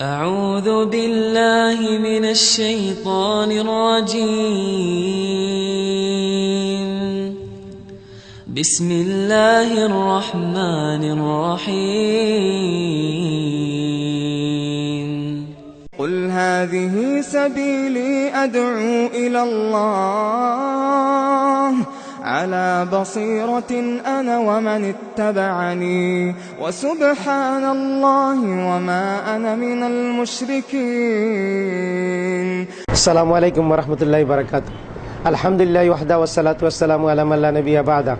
أعوذ بالله من الشيطان الرجيم. بسم الله الرحمن الرحيم. قل هذه سبيلي أدعو إلى الله. على بصيرة أنا ومن اتبعني وسبحان الله وما أنا من المشركين আসসালামু আলাইকুম রহমতুল্লাহ বারকাত আলহামদুলিল্লাহ ওয়াহদা ওয়াসালাত ওয়াসালামু আলাম আল্লাহ নবী আবাদা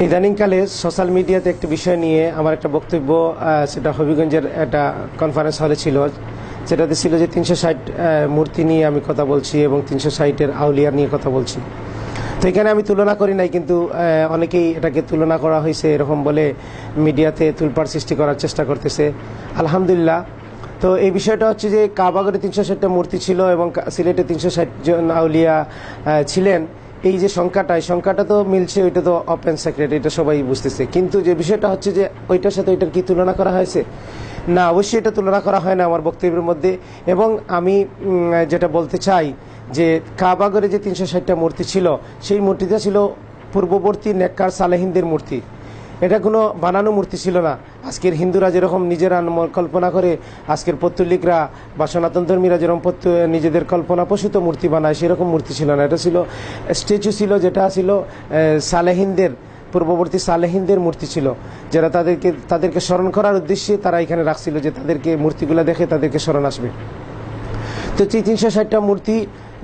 ইদানিংকালে সোশ্যাল মিডিয়াতে একটা বিষয় নিয়ে আমার একটা বক্তব্য আহ, সেটা হবিগঞ্জের একটা কনফারেন্স হলে ছিল সেটাতে ছিল যে তিনশো ষাট মূর্তি নিয়ে আমি কথা বলছি এবং তিনশো ষাটের আউলিয়ার নিয়ে কথা বলছি। তো এখানে আমি তুলনা করি নাই, কিন্তু অনেকেই এটাকে তুলনা করা হয়েছে এরকম বলে মিডিয়াতে তুলপার সৃষ্টি করার চেষ্টা করতেছে। আলহামদুলিল্লাহ। তো এই বিষয়টা হচ্ছে যে কাবাগরে তিনশো ষাটটা মূর্তি ছিল এবং সিলেটে তিনশো ষাট জন আউলিয়া ছিলেন। এই যে সংখ্যাটা, এই সংখ্যাটা তো মিলছে, ওইটা তো ওপেন সেক্রেট এটা সবাই বুঝতেছে। কিন্তু যে বিষয়টা হচ্ছে যে ওইটার সাথে ওইটার কি তুলনা করা হয়েছে? না, অবশ্যই এটা তুলনা করা হয় না আমার বক্তব্যের মধ্যে। এবং আমি যেটা বলতে চাই যে কাবাগরে যে তিনশো ষাটটা মূর্তি ছিল, সেই মূর্তিটা ছিল পূর্ববর্তী নেককার সালেহিনদের মূর্তি। এটা কোনো বানানো মূর্তি ছিল না। আজকের হিন্দুরা যেরকম নিজেরা কল্পনা করে, আজকের পত্তলিকরা বা সনাতন ধর্মীরা যেরকম নিজেদের কল্পনা প্রসূত মূর্তি বানায়, সেরকম মূর্তি ছিল না। এটা ছিল, স্ট্যাচু ছিল, যেটা ছিল সালেহিনদের পূর্ববর্তী সালেহিনদের মূর্তি ছিল, যারা তাদেরকে তাদেরকে স্মরণ করার উদ্দেশ্যে তারা এখানে রাখছিল যে তাদেরকে মূর্তিগুলো দেখে তাদেরকে স্মরণ আসবে। তো সেই তিনশো ষাটটা মূর্তি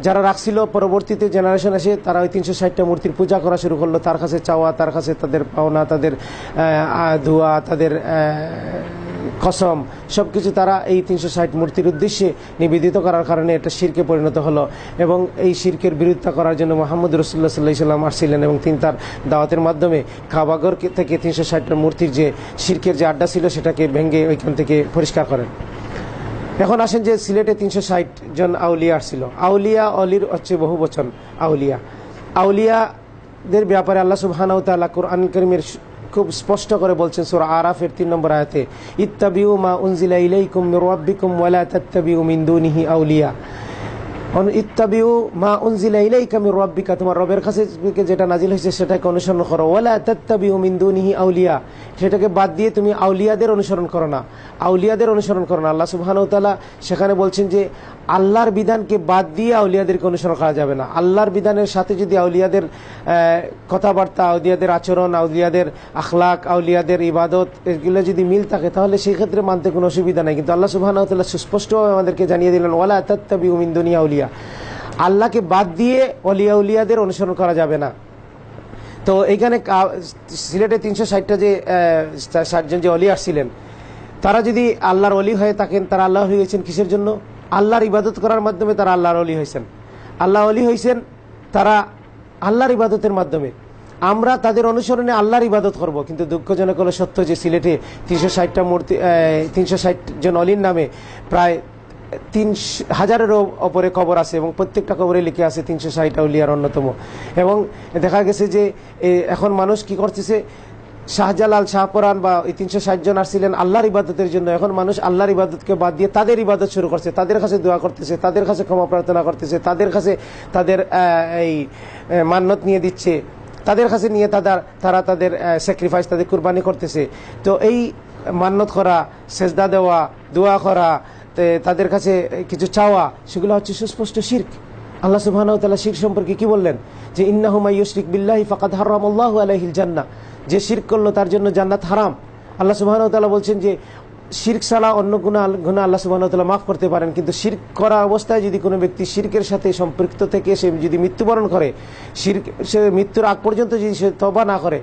যারা রাখছিল, পরবর্তীতে জেনারেশন আসে, তারা ওই তিনশো ষাটটা মূর্তির পূজা করা শুরু করল। তার কাছে চাওয়া, তার কাছে তাদের পাওনা, তাদের ধোয়া, তাদের কসম সব কিছু তারা এই তিনশো ষাট মূর্তির উদ্দেশ্যে নিবেদিত করার কারণে এটা শিরকে পরিণত হলো এবং এই শিরকের বিরোধিতা করার জন্য মোহাম্মদ রসুল্লাহ সাল্লাহ সাল্লাম আসছিলেন এবং তিনি তার দাওয়াতের মাধ্যমে কাবাগর থেকে তিনশো ষাটটা মূর্তির যে শিরকের যে আড্ডা ছিল সেটাকে ভেঙে ওইখান থেকে পরিষ্কার করেন। এখন আসেন যে সিলেটে তিনশো ষাট জন আউলিয়া আসছিল। আউলিয়া অলির হচ্ছে বহু বচন আউলিয়া। আউলিয়াদের ব্যাপারে আল্লাহ সুবহানাহু তাআলা কোরআন করিমের খুব স্পষ্ট করে বলছেন সুরা আরাফের তিন নম্বর আয়াতে, ইত্তাবিউ মা উনজিলা ইলাইকুম রাব্বিকুম ওয়ালা তাত্তাবিউ মিন দুনিহি আউলিয়া। মা তোমার রবের যেটা নাজিল হয়েছে সেটাকে অনুসরণ করো। আউলিয়া, সেটাকে বাদ দিয়ে তুমি আউলিয়াদের অনুসরণ করো না। আউলিয়াদের অনুসরণ করো না। সেখানে বলছেন যে, আল্লাহর বিধানকে বাদ দিয়ে আউলিয়াদেরকে অনুসরণ করা যাবে না। আল্লাহর বিধানের সাথে যদি আউলিয়াদের কথাবার্তা, আউলিয়াদের আচরণ, আউলিয়াদের আখলাক, আউলিয়াদের ইবাদত, এগুলো যদি মিল থাকে, তাহলে সেই ক্ষেত্রে মানতে কোনো অসুবিধা নাই। কিন্তু আল্লাহ সুবহানাহু তাআলা সুস্পষ্টভাবে আমাদেরকে জানিয়ে দিলেন, ওয়ালা তাত্তাবিউ মিন দুনিয়া আউলিয়া। আল্লাহকে বাদ দিয়ে অলিয়া উলিয়াদের অনুসরণ করা যাবে না। তো এইখানে সিলেটে তিনশো ষাটটা যে ষাটজন যে অলি আসছিলেন, তারা যদি আল্লাহর অলি হয়ে থাকেন, তারা আল্লাহ অলি হয়েছেন কিসের জন্য? আল্লাহর ইবাদত করার মাধ্যমে তারা আল্লাহর অলি হয়েছেন। আল্লাহ অলি হয়েছেন তারা আল্লাহর ইবাদতের মাধ্যমে। আমরা তাদের অনুসরণে আল্লাহর ইবাদত করব, কিন্তু দুঃখজনক হলো সত্য যে সিলেটে তিনশো ষাটটা মূর্তি তিনশো ষাট জন অলির নামে প্রায় তিন হাজারেরও ওপরে কবর আছে এবং প্রত্যেকটা কবরে লিখে আছে তিনশো ষাট আউলিয়ার অন্যতম। এবং দেখা গেছে যে এখন মানুষ কি করতেছে? শাহজালাল শাহপরান বা এই তিনশো ষাট জন আসছিলেন আল্লাহর ইবাদতের জন্য। এখন মানুষ আল্লাহর ইবাদতকে বাদ দিয়ে তাদের ইবাদত শুরু করছে, তাদের কাছে দোয়া করতেছে, তাদের কাছে ক্ষমা প্রার্থনা করতেছে, তাদের কাছে তাদের এই মান্যত নিয়ে দিচ্ছে। তাদের কাছে নিয়ে তাদের তারা তাদের স্যাক্রিফাইস তাদের কুরবানি করতেছে। তো এই মান্যত করা, সেজদা দেওয়া, দোয়া করা তাদের কাছে কিছু চাওয়া, সেগুলো হচ্ছে সুস্পষ্ট শির্ক। আল্লাহ সুবহানাহু ওয়া তাআলা শিরক সম্পর্কে কি বললেন? যে, ইন্নাহু মাই ইউশরিক বিল্লাহি ফাকাদ হারামাল্লাহু আলাইহিল জান্নাহ। যে শিরক করল তার জন্য জান্নাত হারাম। আল্লাহ সুবহানাহু ওয়া তাআলা বলছেন যে, শির্ক ছাড়া অন্য গুণা গুণা আল্লাহ ওয়া মাফ করতে পারেন। কিন্তু শির্ক করা অবস্থায় যদি কোনো ব্যক্তি শিরকের সাথে সম্পৃক্ত থেকে সে যদি মৃত্যুবরণ করে, শির্ক, সে মৃত্যুর আগ পর্যন্ত যদি সে তবা না করে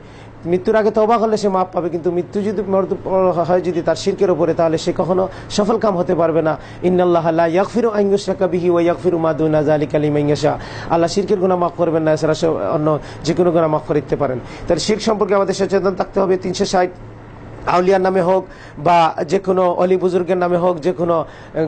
মৃত্যুর আগে তবা করলে সে মাপ পাবে, কিন্তু মৃত্যু যদি হয় যদি তার শিরকের উপরে, তাহলে সে কখনো সফল কাম হতে পারবে না। ইন্নাল্লাহ লা ইয়াগফিরু আন ইউশরাকা বিহি ওয়া ইয়াগফিরু মা দুনা যালিকা লিমান ইয়াশা। আল্লাহ শিরকের গুণা মাফ করবেন না, এছাড়া অন্য যে কোনো গুণা মাফ করে দিতে পারেন। তাহলে শির সম্পর্কে আমাদের সচেতন থাকতে হবে। তিনশো ষাট আউলিয়ার নামে হোক বা যে কোনো অলি বুজুর্গের নামে হোক যে কোনো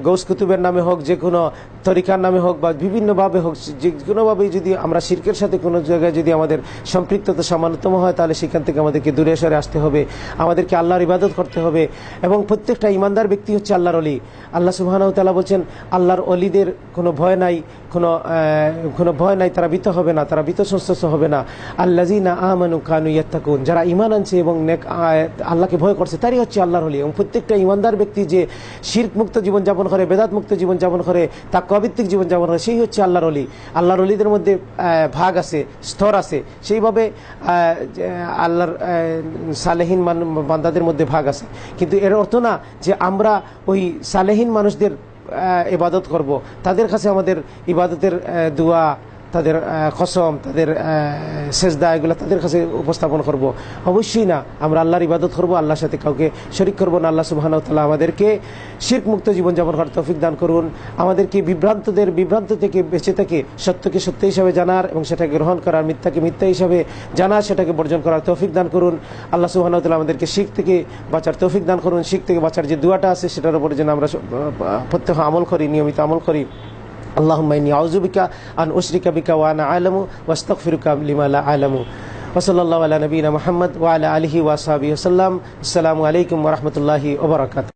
গৌস কুতুবের নামে হোক যে কোনো তরিকার নামে হোক বা বিভিন্নভাবে হোক, যে কোনোভাবেই যদি আমরা শির্কের সাথে কোনো জায়গায় যদি আমাদের সম্পৃক্ততা সামান্যতম হয়, তাহলে সেখান থেকে আমাদেরকে দূরে সরে আসতে হবে। আমাদেরকে আল্লাহর ইবাদত করতে হবে। এবং প্রত্যেকটা ইমানদার ব্যক্তি হচ্ছে আল্লাহর অলি। আল্লাহ সুবাহানাউ তালা বলছেন, আল্লাহর অলিদের কোনো ভয় নাই, কোনো কোনো ভয় নাই, তারা ভীত হবে না, তারা ভীত সংস্ত হবে না। আল্লাজিনা আমানু কানু ইয়াত্তাকুন, যারা ইমান আনছে এবং নেক আল্লাহকে ভয় করছে। তারই হচ্ছে আল্লাহর হলি এবং প্রত্যেকটা ইমানদার ব্যক্তি যে শির্ক মুক্ত জীবনযাপন করে, বেদাত মুক্ত জীবনযাপন করে তাকভিত্তিক জীবনযাপন করে, সেই হচ্ছে আল্লাহর অলি আল্লাহর অলিদের মধ্যে ভাগ আছে, স্তর আছে। সেইভাবে আল্লাহর সালেহীন বান্দাদের মধ্যে ভাগ আছে। কিন্তু এর অর্থ না যে আমরা ওই সালেহীন মানুষদের ইবাদত করব। তাদের কাছে আমাদের ইবাদতের দোয়া তাদের কসম, তাদের সেজদা, এগুলো তাদের কাছে উপস্থাপন করব। অবশ্যই না, আমরা আল্লাহর ইবাদত করব, আল্লাহর সাথে কাউকে শরিক করব না। আল্লাহ সুবাহ তাল্লাহ আমাদেরকে শির্ক মুক্ত জীবনযাপন করার তৌফিক দান করুন। আমাদেরকে বিভ্রান্তদের, বিভ্রান্ত থেকে বেঁচে থেকে সত্যকে সত্য হিসাবে জানার এবং সেটাকে গ্রহণ করার, মিথ্যাকে মিথ্যা হিসাবে জানার, সেটাকে বর্জন করার তৌফিক দান করুন। আল্লাহ সুবাহ তাল্লাহ আমাদেরকে শিখ থেকে বাঁচার তৌফিক দান করুন। শিখ থেকে বাঁচার যে দুয়াটা আছে, সেটার উপরে যেন আমরা প্রত্যহ আমল করি, নিয়মিত আমল করি। اللهم إني أعوذ بك أن أشرك بك وأنا أعلم وأستغفرك لما لا أعلم. وصلى الله على نبينا محمد وعلى آله وصحبه وسلم. السلام عليكم ورحمة الله وبركاته.